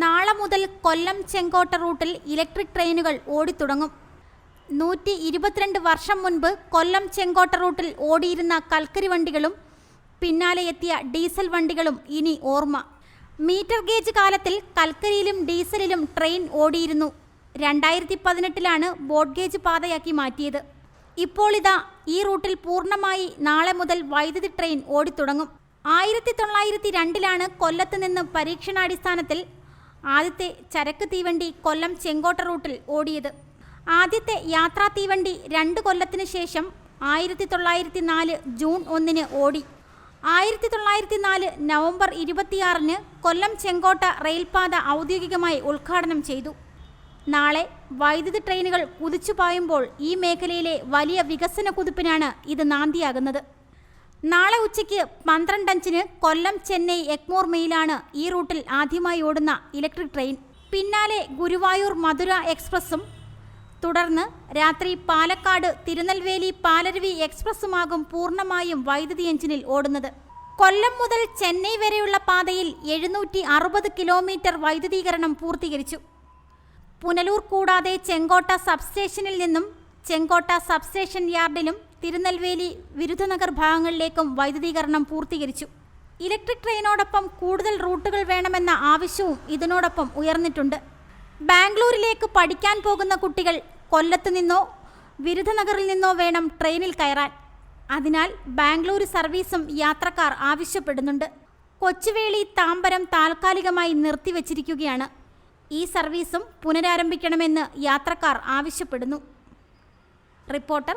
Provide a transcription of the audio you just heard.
നാളെ മുതൽ കൊല്ലം ചെങ്കോട്ട റൂട്ടിൽ ഇലക്ട്രിക് ട്രെയിനുകൾ ഓടിത്തുടങ്ങും. നൂറ്റി ഇരുപത്തിരണ്ട് വർഷം മുൻപ് കൊല്ലം ചെങ്കോട്ട റൂട്ടിൽ ഓടിയിരുന്ന കൽക്കരി വണ്ടികളും പിന്നാലെ എത്തിയ ഡീസൽ വണ്ടികളും ഇനി ഓർമ്മ. മീറ്റർ ഗേജ് കാലത്തിൽ കൽക്കരിയിലും ഡീസലിലും ട്രെയിൻ ഓടിയിരുന്നു. രണ്ടായിരത്തി പതിനെട്ടിലാണ് ബോട്ട് ഗേജ് പാതയാക്കി മാറ്റിയത്. ഇപ്പോൾ ഇതാ ഈ റൂട്ടിൽ പൂർണമായി നാളെ മുതൽ വൈദ്യുതി ട്രെയിൻ ഓടിത്തുടങ്ങും. ആയിരത്തി തൊള്ളായിരത്തി രണ്ടിലാണ് കൊല്ലത്ത് നിന്ന് പരീക്ഷണാടിസ്ഥാനത്തിൽ ആദ്യത്തെ ചരക്ക് തീവണ്ടി കൊല്ലം ചെങ്കോട്ട റൂട്ടിൽ ഓടിയത്. ആദ്യത്തെ യാത്രാ തീവണ്ടി രണ്ട് കൊല്ലത്തിനു ശേഷം ആയിരത്തി തൊള്ളായിരത്തി നാല് ജൂൺ ഒന്നിന് ഓടി. ആയിരത്തി തൊള്ളായിരത്തി നാല് നവംബർ ഇരുപത്തിയാറിന് കൊല്ലം ചെങ്കോട്ട റെയിൽപാത ഔദ്യോഗികമായി ഉദ്ഘാടനം ചെയ്തു. നാളെ വൈദ്യുതി ട്രെയിനുകൾ കുതിച്ചു പായുമ്പോൾ ഈ മേഖലയിലെ വലിയ വികസന കുതിപ്പിനാണ് ഇത് നാന്ദിയാകുന്നത് നാളെ ഉച്ചയ്ക്ക് പന്ത്രണ്ടഞ്ചിന് കൊല്ലം ചെന്നൈ എക്മോർ മെയിലാണ് ഈ റൂട്ടിൽ ആദ്യമായി ഓടുന്ന ഇലക്ട്രിക് ട്രെയിൻ. പിന്നാലെ ഗുരുവായൂർ മധുര എക്സ്പ്രസ്സും. തുടർന്ന് രാത്രി പാലക്കാട് തിരുനെൽവേലി പാലരുവി എക്സ്പ്രസ്സുമാകും പൂർണമായും വൈദ്യുതി എഞ്ചിനിൽ ഓടുന്നത്. കൊല്ലം മുതൽ ചെന്നൈ വരെയുള്ള പാതയിൽ എഴുന്നൂറ്റി അറുപത് കിലോമീറ്റർ വൈദ്യുതീകരണം പൂർത്തീകരിച്ചു. പുനലൂർ കൂടാതെ ചെങ്കോട്ട സബ്സ്റ്റേഷനിൽ നിന്നും ചെങ്കോട്ട സബ്സ്റ്റേഷൻ യാർഡിലും തിരുനെൽവേലി വിരുദ്ധനഗർ ഭാഗങ്ങളിലേക്കും വൈദ്യുതീകരണം പൂർത്തീകരിച്ചു. ഇലക്ട്രിക് ട്രെയിനോടൊപ്പം കൂടുതൽ റൂട്ടുകൾ വേണമെന്ന ആവശ്യവും ഇതിനോടൊപ്പം ഉയർന്നിട്ടുണ്ട്. ബാംഗ്ലൂരിലേക്ക് പഠിക്കാൻ പോകുന്ന കുട്ടികൾ കൊല്ലത്ത് നിന്നോ വിരുദ്ധനഗറിൽ നിന്നോ വേണം ട്രെയിനിൽ കയറാൻ. അതിനാൽ ബാംഗ്ലൂർ സർവീസും യാത്രക്കാർ ആവശ്യപ്പെടുന്നുണ്ട്. കൊച്ചുവേളി താമ്പരം താൽക്കാലികമായി നിർത്തിവച്ചിരിക്കുകയാണ്. ഈ സർവീസും പുനരാരംഭിക്കണമെന്ന് യാത്രക്കാർ ആവശ്യപ്പെടുന്നു. റിപ്പോർട്ടർ